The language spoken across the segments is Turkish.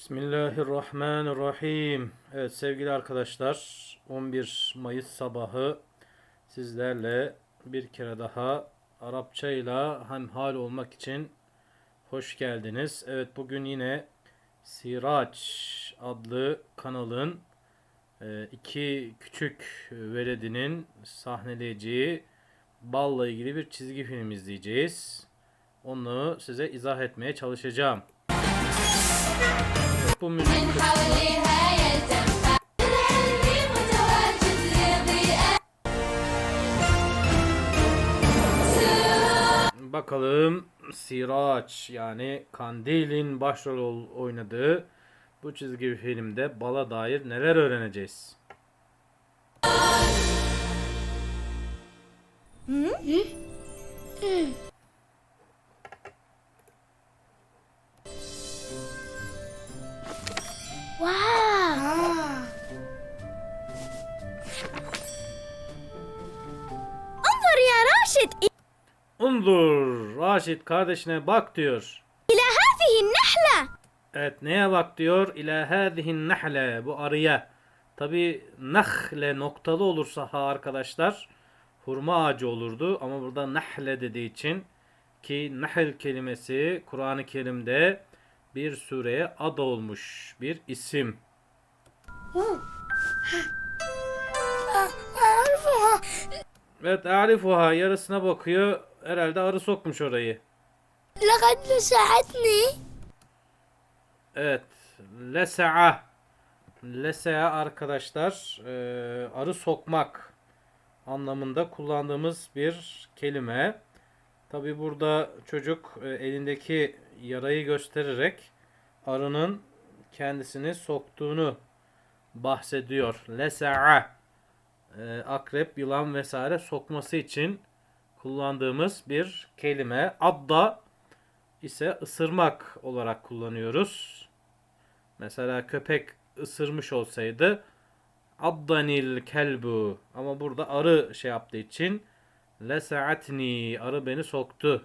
Bismillahirrahmanirrahim. Evet sevgili arkadaşlar 11 Mayıs sabahı sizlerle bir kere daha Arapça ile hemhal olmak için hoş geldiniz. Evet bugün yine Siraç adlı kanalın e, iki küçük veledinin sahneleyeceği balla ilgili bir çizgi film izleyeceğiz. Onu size izah etmeye çalışacağım bu müzik. Bakalım Siraç yani Kandil'in başrol oynadığı bu çizgi filmde bala dair neler öğreneceğiz? Hı? Hı? Hı? Raşit kardeşine bak diyor. İlâ hâzihin nehle. Evet neye bak diyor? İlâ hâzihin nehle. Bu arıya. Tabi nehle noktalı olursa ha arkadaşlar hurma ağacı olurdu. Ama burada nehle dediği için ki nehl kelimesi Kur'an-ı Kerim'de bir sureye ad olmuş bir isim. Evet Arifuha yarısına bakıyor Herhalde arı sokmuş orayı. لقد لسعتني Evet. Lesa'a. Lesa'a arkadaşlar e, arı sokmak anlamında kullandığımız bir kelime. Tabi burada çocuk e, elindeki yarayı göstererek arının kendisini soktuğunu bahsediyor. Lesa'a. E, akrep, yılan vesaire sokması için kullandığımız bir kelime. Adda ise ısırmak olarak kullanıyoruz. Mesela köpek ısırmış olsaydı addanil kelbu ama burada arı şey yaptığı için lesaatni arı beni soktu.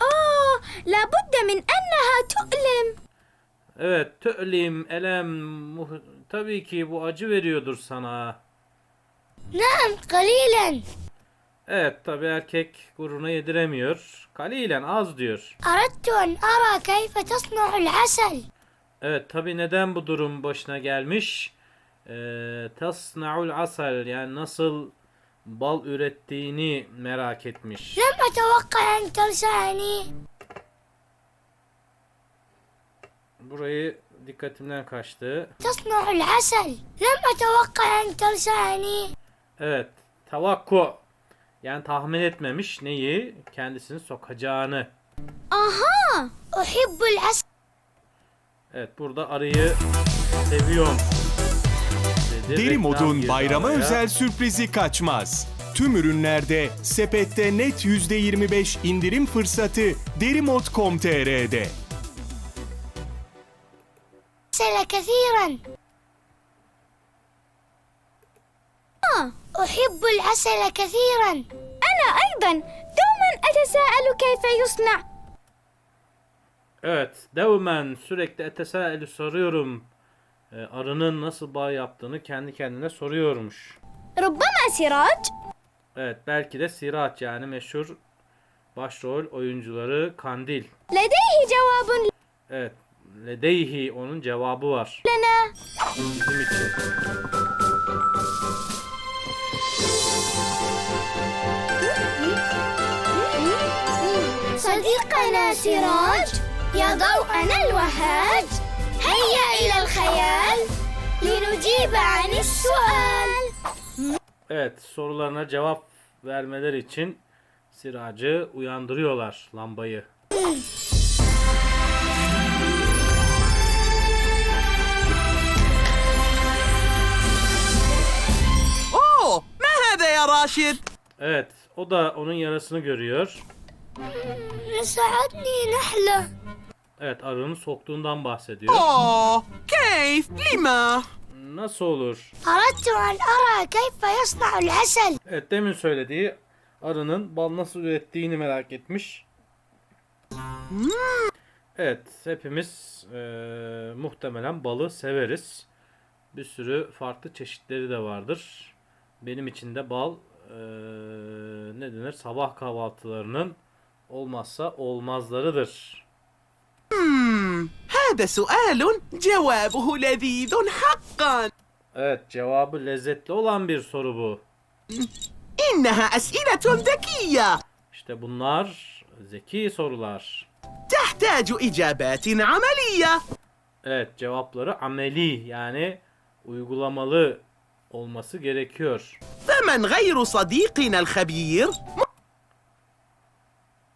Aa, la budde min enneha tu'lim. Evet, tu'lim, elem, tabii ki bu acı veriyordur sana. Nam, kalilen. Evet tabi erkek gururuna yediremiyor. Kalilen az diyor. Aradtu ara keyfe tasna'ul. Evet tabi neden bu durum başına gelmiş? Ee, tasna'ul asal yani nasıl bal ürettiğini merak etmiş. Lem etevakka en tersani. Burayı dikkatimden kaçtı. Tasna'ul asal. Lem etevakka en. Evet. Tavakku yani tahmin etmemiş neyi? Kendisini sokacağını. أها أحب العسل Evet burada arıyı seviyorum. dedi. Deri Reklam Mod'un girdi bayrama araya. özel sürprizi kaçmaz. Tüm ürünlerde sepette net %25 indirim fırsatı derimod.com.tr'de. كثيرا أحب العسل كثيرا أنا أيضا دوما أتساءل كيف يصنع Evet devmen sürekli etesaelü soruyorum. Ee, arının nasıl bağ yaptığını kendi kendine soruyormuş. ربما سراج Evet belki de Siraç yani meşhur başrol oyuncuları Kandil. لديه جواب Evet Ledeyhi onun cevabı var لنا bizim için. صديقنا سراج يا ضوءنا الوهاج هيا إلى الخيال لنجيب عن السؤال Evet sorularına cevap vermeleri için Siracı uyandırıyorlar lambayı. أوه ما هذا يا راشد؟ Evet o da onun yarasını görüyor. لسعتني نحلة Evet arının soktuğundan bahsediyor. أوه كيف؟ لما؟ Nasıl olur? أردت أن أرى كيف يصنع العسل Evet demin söylediği arının bal nasıl ürettiğini merak etmiş. Evet, hepimiz eee, muhtemelen balı severiz. Bir sürü farklı çeşitleri de vardır. Benim için de bal eee, ne denir? Sabah kahvaltılarının olmazsa olmazlarıdır. هذا سؤال جوابه لذيذ حقا Evet, cevabı lezzetli olan bir soru bu. إنها أسئلة ذكية İşte bunlar zeki sorular. تحتاج إجابات عملية Evet, cevapları ameli yani uygulamalı olması gerekiyor. فمن غير صديقنا الخبير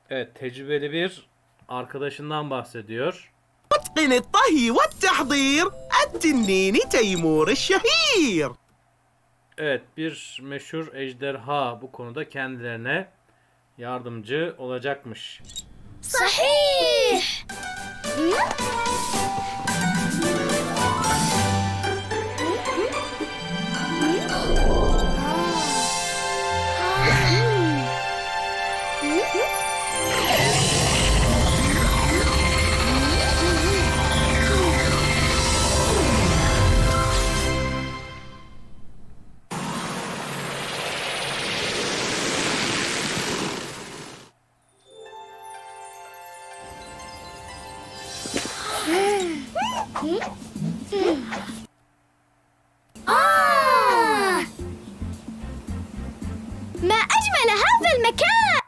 Evet, tecrübeli bir arkadaşından bahsediyor. متقن الطهي والتحضير التنين تيمور الشهير Evet, bir meşhur ejderha bu konuda kendilerine yardımcı olacakmış. صحيح آه ما أجمل هذا المكان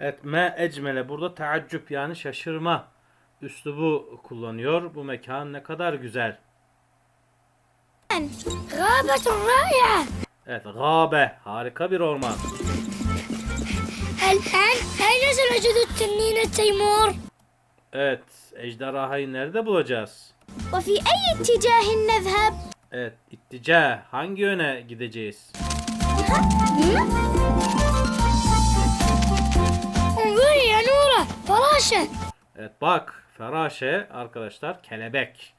Evet, me ecmele burada taaccüp yani şaşırma üslubu kullanıyor. Bu mekan ne kadar güzel. غابة رائعة Evet, gabe harika bir orman. الآن أين سنجد التنين تيمور؟ Evet, ejderhayı nerede bulacağız? وفي أي اتجاه نذهب؟ Evet, ittica hangi yöne gideceğiz? انظري يا نورة فراشة Evet bak, feraşe arkadaşlar kelebek.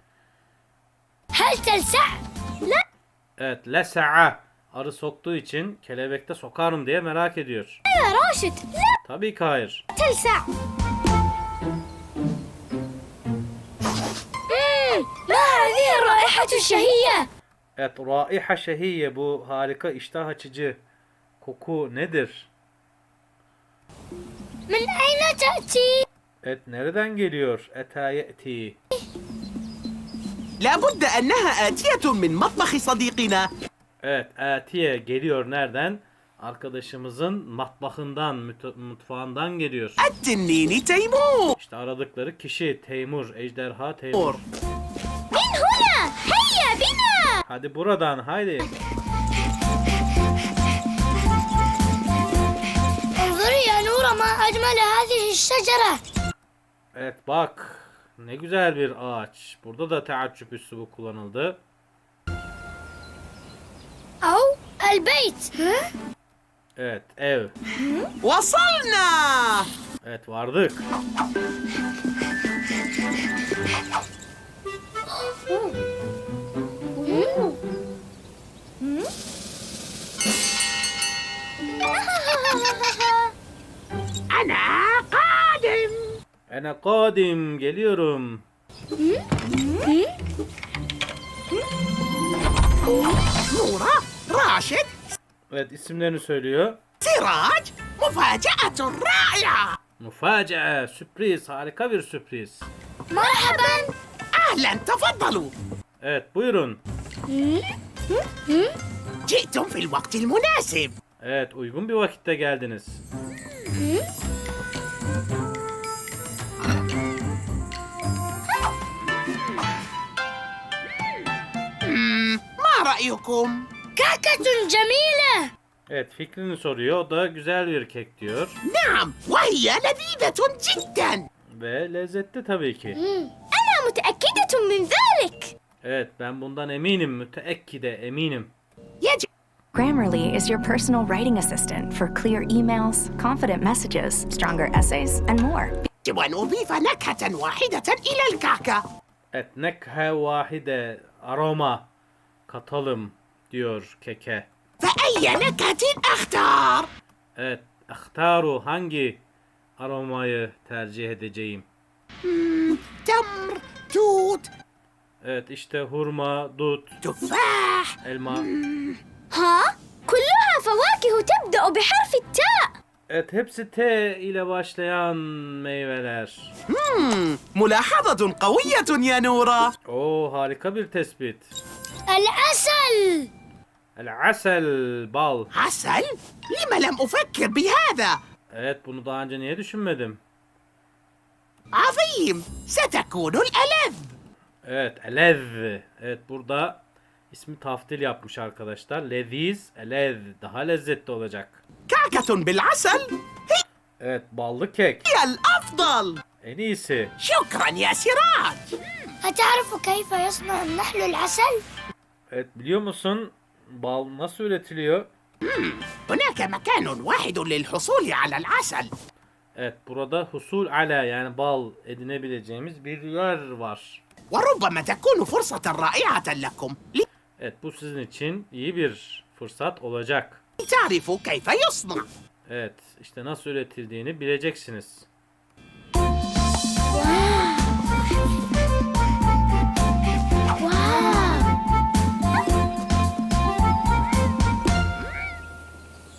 هل تلسع؟ لا Evet, lesa'a arı soktuğu için kelebekte sokar mı diye merak ediyor. يا راشد لا Tabii ki hayır. تلسع ما هذه الرائحة الشهية؟ Evet, raiha şehiye bu harika iştah açıcı koku nedir? من أين تأتي؟ Evet, nereden geliyor? Eta ye'ti. لابد أنها آتية من مطبخ صديقنا Evet, atiye geliyor nereden? Arkadaşımızın matbahından, müt- mutfağından geliyor. التنين تيمور İşte aradıkları kişi Teymur, ejderha Teymur. Hadi buradan, haydi. انظري يا نورة ما أجمل هذه الشجرة Evet bak, ne güzel bir ağaç. Burada da teaccüp üslubu kullanıldı. أو البيت ها؟ Evet, ev. وصلنا Evet, vardık. Ana kadim. Ana kadim geliyorum. Nura, Raşit, Evet isimlerini söylüyor. Sirac, mufacaatun raya. Mufaca, sürpriz, harika bir sürpriz. Merhaban. Ahlen, tafaddalu. Evet, buyurun. جئتم في الوقت المناسب Evet, uygun bir vakitte geldiniz. ما رأيكم؟ كعكة جميلة Evet, fikrini soruyor. O da güzel bir kek diyor. نعم وهي لذيذة جدا Ve lezzetli tabii ki. أنا متأكدة من ذلك Evet, ben bundan eminim. Müteekkide eminim. يجب Grammarly is your personal writing assistant for clear emails, confident messages, stronger essays, and more. أن أضيف نكهة واحدة إلى الكعكة Evet, nekhe vahide aroma katalım diyor keke. فأي نكهة أختار؟ Evet, ahtaru hangi aromayı tercih edeceğim? تمر توت Evet işte hurma, dut, تفاح elma. ها؟ كلها فواكه تبدأ بحرف التاء Evet hepsi T ile başlayan meyveler. ملاحظة قوية يا نورا Oo harika bir tespit. العسل El asel bal. عسل؟ لم لم أفكر بهذا؟ Evet bunu daha önce niye düşünmedim? عظيم ستكون الألذ Evet elez. Evet burada ismi taftil yapmış arkadaşlar. Leziz, elez. Daha lezzetli olacak. كعكة بالعسل Evet ballı kek. هي الأفضل En iyisi. شكرا يا سراج أتعرف كيف يصنع النحل العسل؟ Evet biliyor musun bal nasıl üretiliyor? هناك مكان واحد للحصول على العسل Evet burada husul ala yani bal edinebileceğimiz bir yer var. وربما تكون فرصة رائعة لكم Evet bu sizin için iyi bir fırsat olacak. لتعرفوا كيف يصنع Evet işte nasıl üretildiğini bileceksiniz.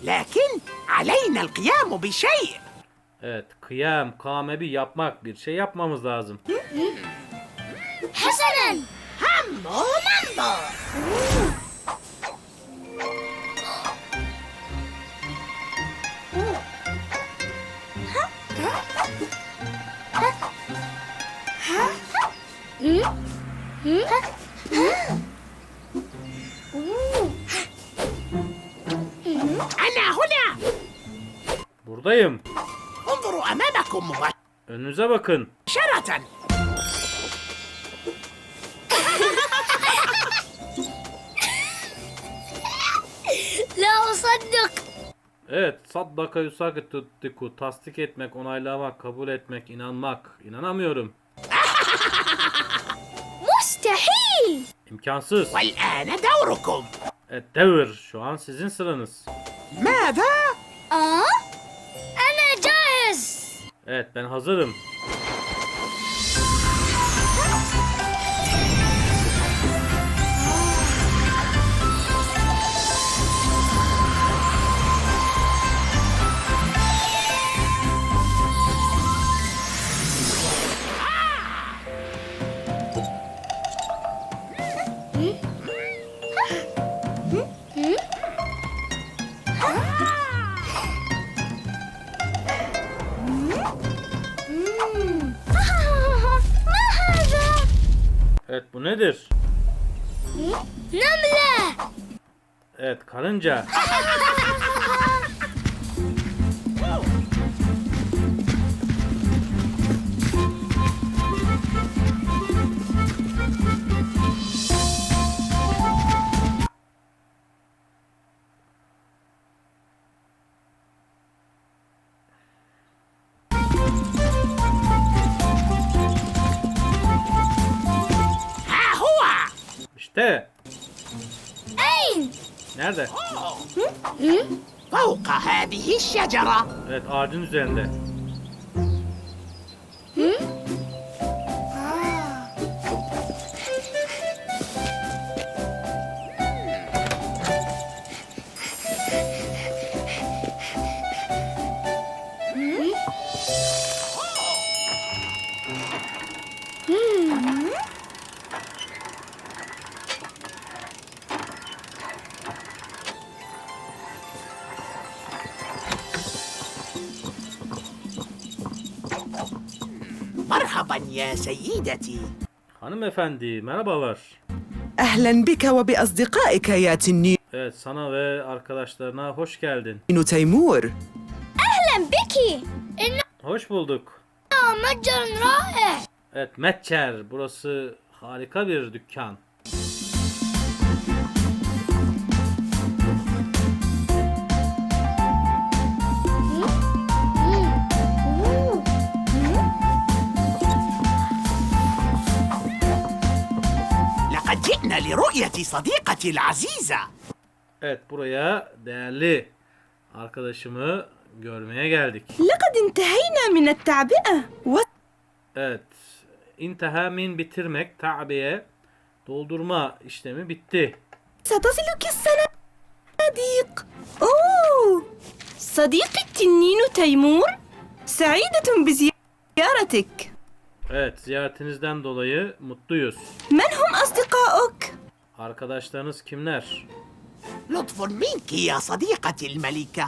لكن علينا القيام بشيء Evet kıyam, kamebi yapmak bir şey yapmamız lazım. Mambo, mambo. Ana huna. Buradayım. Unzuru. Önünüze bakın. Şeratan. La usaddık. Evet, saddaka yusak tuttiku, tasdik etmek, onaylamak, kabul etmek, inanmak. İnanamıyorum. Mustahil. İmkansız. Vel ene devrukum. Evet, devir. Şu an sizin sıranız. Mada? Aa? Ana cahiz. Evet, ben hazırım. Evet bu nedir? Namle. Evet karınca. Nerede? Hı? Fevka hâdihi şecera. Evet ağacın üzerinde. يا سيدتي Hanımefendi, merhabalar. أهلا بك وبأصدقائك يا تنين Evet, sana ve arkadaşlarına hoş geldin. تيمور أهلا بك إنه Hoş bulduk. متجر رائع Evet, Metçer. Burası harika bir dükkan. لرؤية صديقتي العزيزة Evet, buraya değerli arkadaşımı görmeye geldik. لقد انتهينا من التعبئة و... Evet. İnteha min bitirmek, ta'biye, doldurma işlemi bitti. ستصلك الصناديق أوه صديقي التنين تيمور سعيدة بزيارتك Evet, ziyaretinizden dolayı mutluyuz. من هم أصدقائك؟ Arkadaşlarınız kimler? Lütfun minki ya sadikatil melike.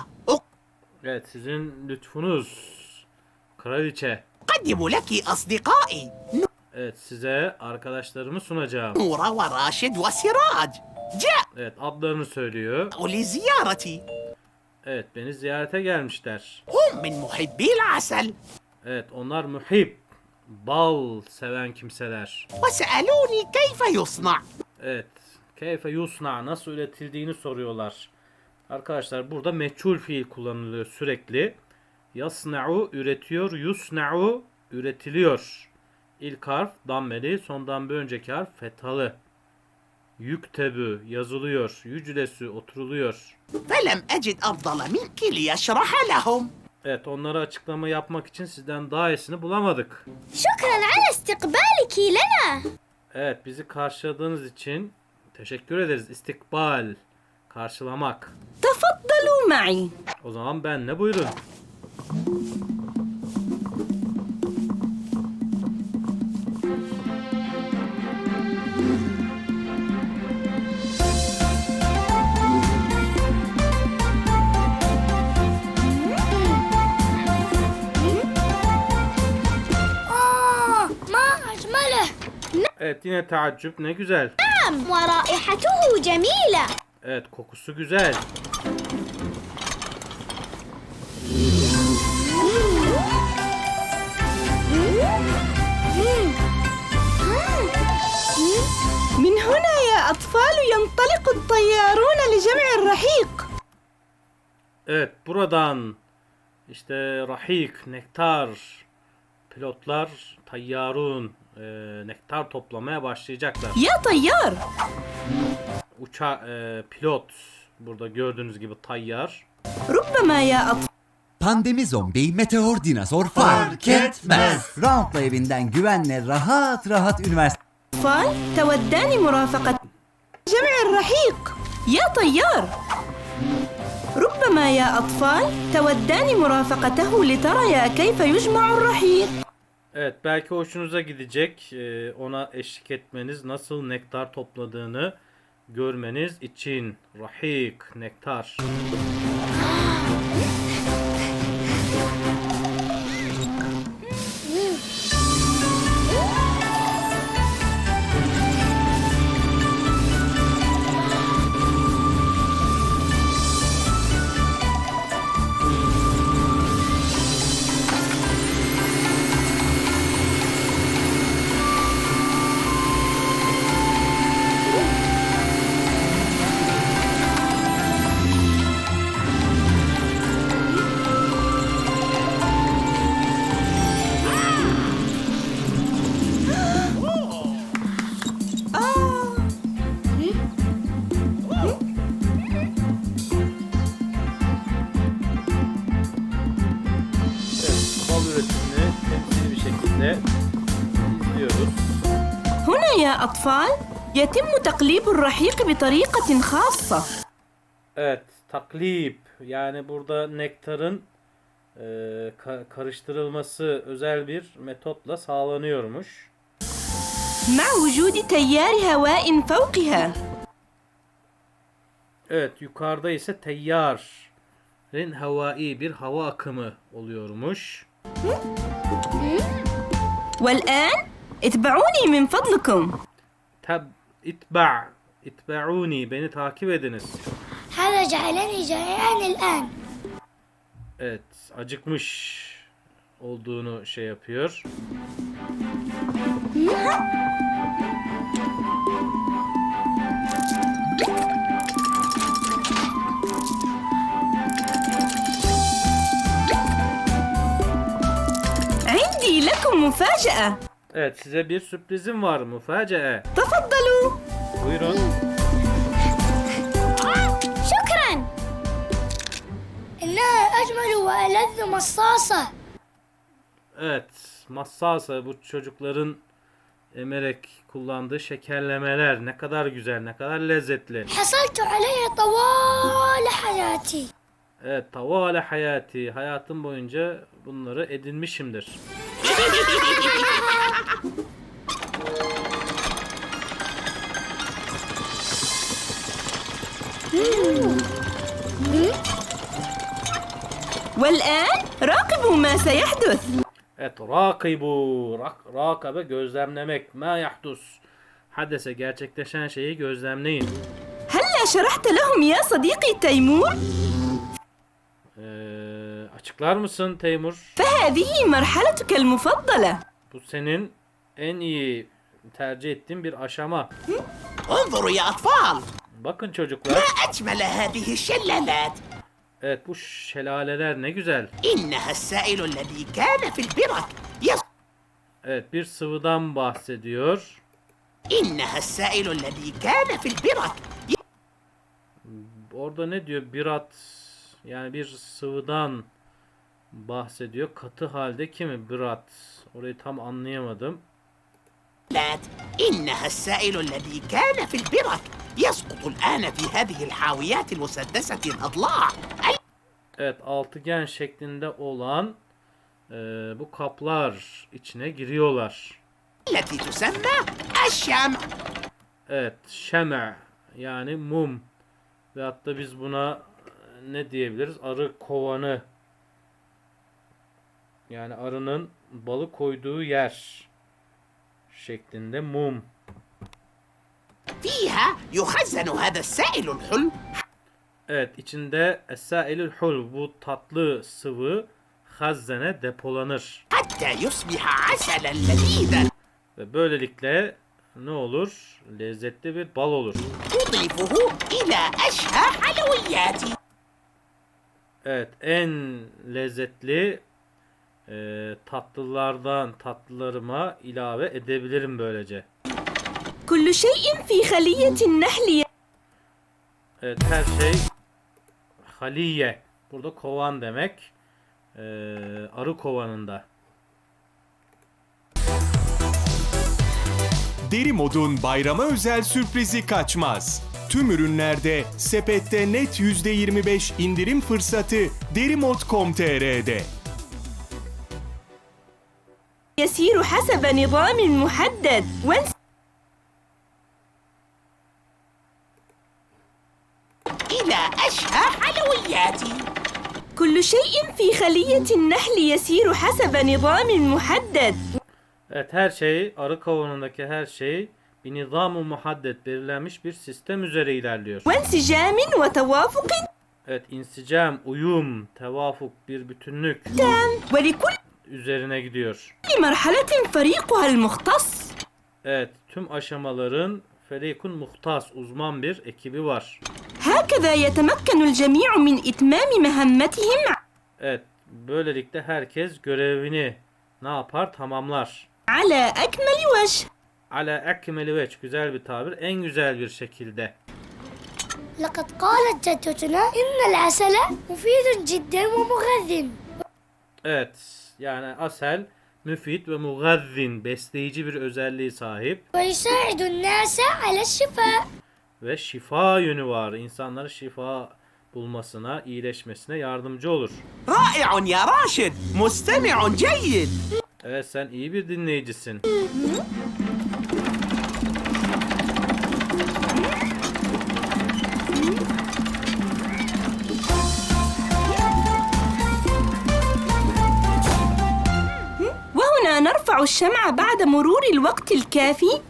Evet sizin lütfunuz. Kraliçe. Kaddimu leki asdikai. Evet size arkadaşlarımı sunacağım. Nura ve Raşid ve Siraj. Evet adlarını söylüyor. Uli ziyareti. Evet beni ziyarete gelmişler. Hum min muhibbil asel. Evet onlar muhib. Bal seven kimseler. Ve seeluni keyfe yusna. Evet Keyfe yusna nasıl üretildiğini soruyorlar. Arkadaşlar burada meçhul fiil kullanılıyor sürekli. Yasna'u üretiyor, yusna'u üretiliyor. İlk harf dammeli, sondan bir önceki harf fetalı. Yüktebü yazılıyor, yüclesü oturuluyor. Felem ecid afdala minki li lehum. Evet onlara açıklama yapmak için sizden daha iyisini bulamadık. Şükran ala istikbaliki lena. Evet bizi karşıladığınız için Teşekkür ederiz. İstikbal. Karşılamak. Tafaddalu ma'i. O zaman ben ne buyurun. Evet, yine taaccüp ne güzel. نعم ورائحته جميلة Evet, kokusu güzel. من هنا يا أطفال ينطلق الطيارون لجمع الرحيق Evet, buradan işte rahik, nektar, Pilotlar tayyarun e, nektar toplamaya başlayacaklar. Ya tayyar. Uça e, pilot burada gördüğünüz gibi tayyar. Rubbama ya at. Pandemi zombi, meteor dinozor fark etmez. Roundla evinden güvenle rahat rahat üniversite. Fal, teveddani murafakat. Cem'i rahik. Ya tayyar. ربما يا أطفال تودان مرافقته لتريا كيف يجمع الرحيق Evet, belki hoşunuza gidecek e, ona eşlik etmeniz, nasıl nektar topladığını görmeniz için. Rahik, nektar. temsili bir şekilde izliyoruz. هنا يا أطفال يتم تقليب الرحيق بطريقة خاصة Evet, taklip yani burada nektarın e, ka- karıştırılması özel bir metotla sağlanıyormuş. مع وجود تيار هواء فوقها Evet, yukarıda ise teyyarın havai bir hava akımı oluyormuş. والآن اتبعوني من فضلكم Tab itba itba'uni beni takip ediniz. هذا جعلني جائعا الآن Evet, acıkmış olduğunu şey yapıyor. لكم مفاجأة Evet, size bir sürprizim var müfacee. تفضلوا Buyurun. شكرا إنها أجمل وألذ مصاصة Evet, Massasa bu çocukların emerek kullandığı şekerlemeler ne kadar güzel, ne kadar lezzetli. حصلت عليها طوال حياتي Evet, tavale hayati. Hayatım boyunca bunları edinmişimdir. والآن راقبوا ما سيحدث Evet, rakibu. Rak, rakabe gözlemlemek. Ma yahdus. Hadese gerçekleşen şeyi gözlemleyin. هلا شرحت لهم يا صديقي تيمور؟ Ee, açıklar mısın Teymur? فهذه مرحلتك المفضلة Bu senin en iyi tercih ettiğin bir aşama. انظروا يا أطفال Bakın çocuklar. ما أجمل هذه الشلالات Evet bu şelaleler ne güzel. إنها السائل الذي كان في البرك يص... Evet bir sıvıdan bahsediyor. إنها السائل الذي كان في البرك Orada ne diyor? Birat yani bir sıvıdan bahsediyor. Katı halde kimi? Birat. Orayı tam anlayamadım. يصلات إنها السائل الذي كان في البرك يسقط الآن في هذه الحاويات المسدسة الأضلاع Evet altıgen şeklinde olan e, bu kaplar içine giriyorlar. التي تسمى الشمع Evet şeme yani mum ve hatta biz buna e, ne diyebiliriz? Arı kovanı yani arının balı koyduğu yer şeklinde mum. فيها يخزن هذا السائل الحلو Evet içinde esailül hul bu tatlı sıvı hazzene depolanır. حتى يصبح عسلا لذيذا Ve böylelikle ne olur? Lezzetli bir bal olur. أضيفه إلى أشهى حلوياتي Evet en lezzetli e, tatlılardan tatlılarıma ilave edebilirim böylece. Kullu şeyin fi haliyetin nehliye. Evet her şey haliye. Burada kovan demek. E, arı kovanında. Deri Mod'un bayrama özel sürprizi kaçmaz. Tüm ürünlerde sepette net %25 indirim fırsatı derimod.com.tr'de. يسير حسب نظام محدد وانس إلى أشهى حلوياتي كل شيء في خلية النحل يسير حسب نظام محدد Evet her şey arı kovanındaki her şey bir nizam-ı muhaddet belirlenmiş bir sistem üzere ilerliyor. وانسجام وتوافق Evet insicam, uyum, tevafuk, bir bütünlük تام ولكل üzerine gidiyor. مرحلة فريقها المختص Evet tüm aşamaların ferikun muhtas uzman bir ekibi var. هكذا يتمكن الجميع من إتمام مهمتهم Evet böylelikle herkes görevini ne yapar tamamlar. على أكمل وجه Ala ekmeli veç güzel bir tabir en güzel bir şekilde. لقد قالت جدتنا إن العسل مفيد جدا ومغذٍ Evet yani asel, müfit ve mugazzin besleyici bir özelliği sahip. Ve şifa. Ve şifa yönü var. İnsanları şifa bulmasına, iyileşmesine yardımcı olur. Rai'un ya Raşid. Mustemi'un ceyyid. Evet sen iyi bir dinleyicisin. وهنا نرفع الشمع بعد مرور الوقت الكافي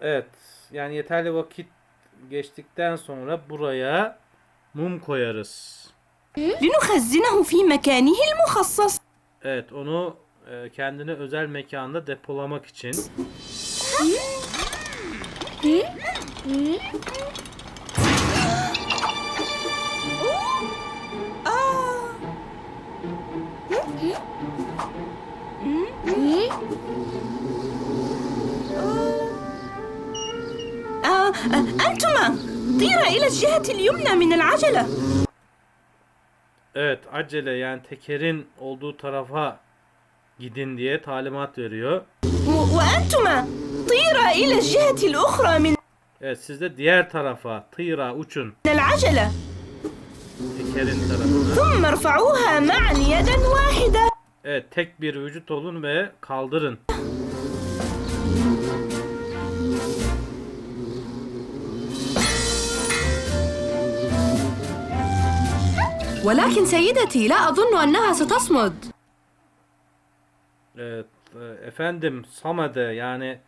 Evet yani yeterli vakit geçtikten sonra buraya mum koyarız. لنخزنه في مكانه المخصص Evet onu e, kendine özel mekanda depolamak için. أنتما طيرا إلى الجهة اليمنى من العجلة Evet acele yani tekerin olduğu tarafa gidin diye talimat veriyor. و- وأنتما طيرا إلى الجهة الأخرى من Evet siz de diğer tarafa tıyra uçun. العجلة Tekerin tarafına. ثم ارفعوها معا يدا واحدة Evet tek bir vücut olun ve kaldırın. ولكن سيدتي لا أظن أنها ستصمد Evet e, efendim Samet'e yani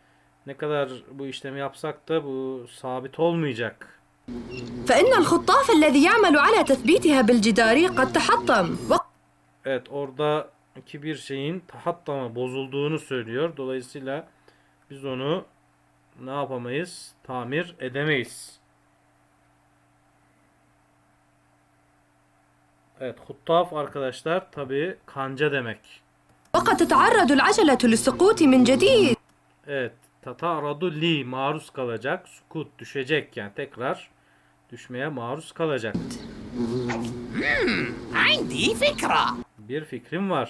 ne kadar bu işlemi yapsak da bu sabit olmayacak. فإن الخطاف الذي يعمل على تثبيتها بالجدار قد تحطم و- Evet orada iki bir şeyin tahattama bozulduğunu söylüyor. Dolayısıyla biz onu ne yapamayız? Tamir edemeyiz. Evet huttaf arkadaşlar tabi kanca demek. وقد تتعرض العجلة للسقوط من جديد Evet tataradu li maruz kalacak. Sukut düşecek yani tekrar düşmeye maruz kalacak. عندي فكرة Bir fikrim var.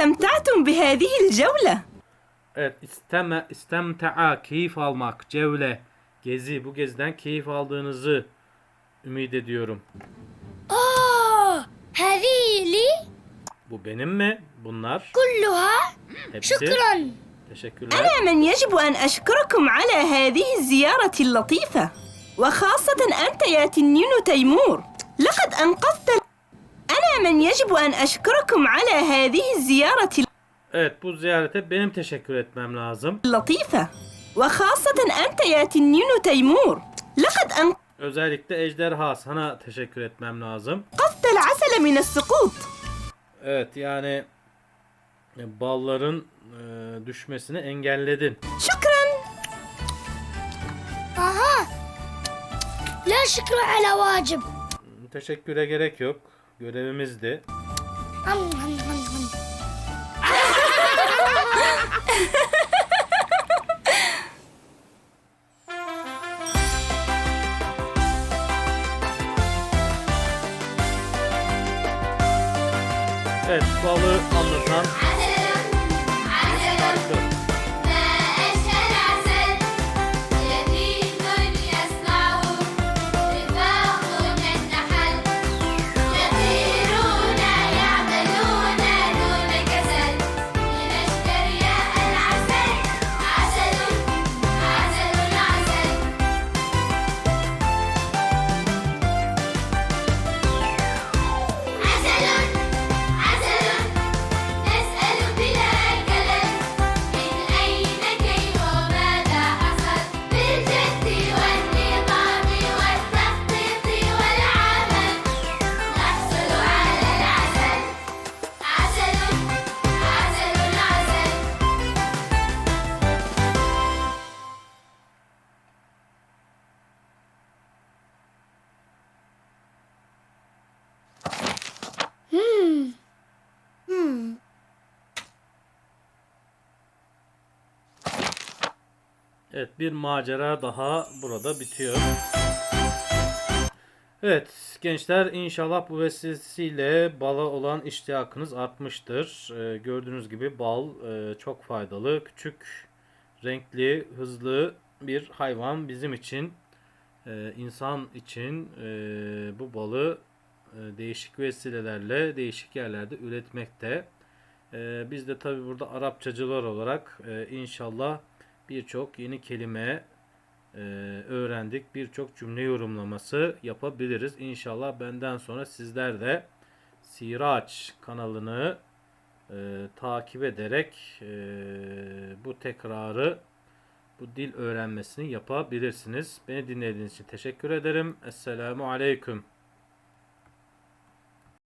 استمتعتم بهذه الجولة Evet isteme istemta'a keyif almak, cevle, gezi bu geziden keyif aldığınızı ümit ediyorum. أوه هذه لي Bu benim mi? Bunlar كلها hepsi. شكرا Teşekkürler. أنا من يجب أن أشكركم على هذه الزيارة اللطيفة وخاصة أنت يا تنين تيمور لقد أنقذت أنا من يجب أن أشكركم على هذه الزيارة Evet bu ziyarete benim teşekkür etmem lazım. اللطيفة وخاصة أنت يا تنين تيمور لقد أنقذت Özellikle ejderha sana teşekkür etmem lazım. العسل من السقوط Evet yani e, balların e, düşmesini engelledin. شكرا أها لا شكر على واجب Teşekküre gerek yok. Görevimizdi. Evet bir macera daha burada bitiyor. Evet gençler inşallah bu vesilesiyle bala olan iştiyakınız artmıştır. Ee, gördüğünüz gibi bal e, çok faydalı, küçük, renkli, hızlı bir hayvan bizim için, e, insan için e, bu balı e, değişik vesilelerle değişik yerlerde üretmekte. E, biz de tabi burada Arapçacılar olarak e, inşallah birçok yeni kelime e, öğrendik. Birçok cümle yorumlaması yapabiliriz. İnşallah benden sonra sizler de Siraç kanalını e, takip ederek e, bu tekrarı bu dil öğrenmesini yapabilirsiniz. Beni dinlediğiniz için teşekkür ederim. Esselamu Aleyküm.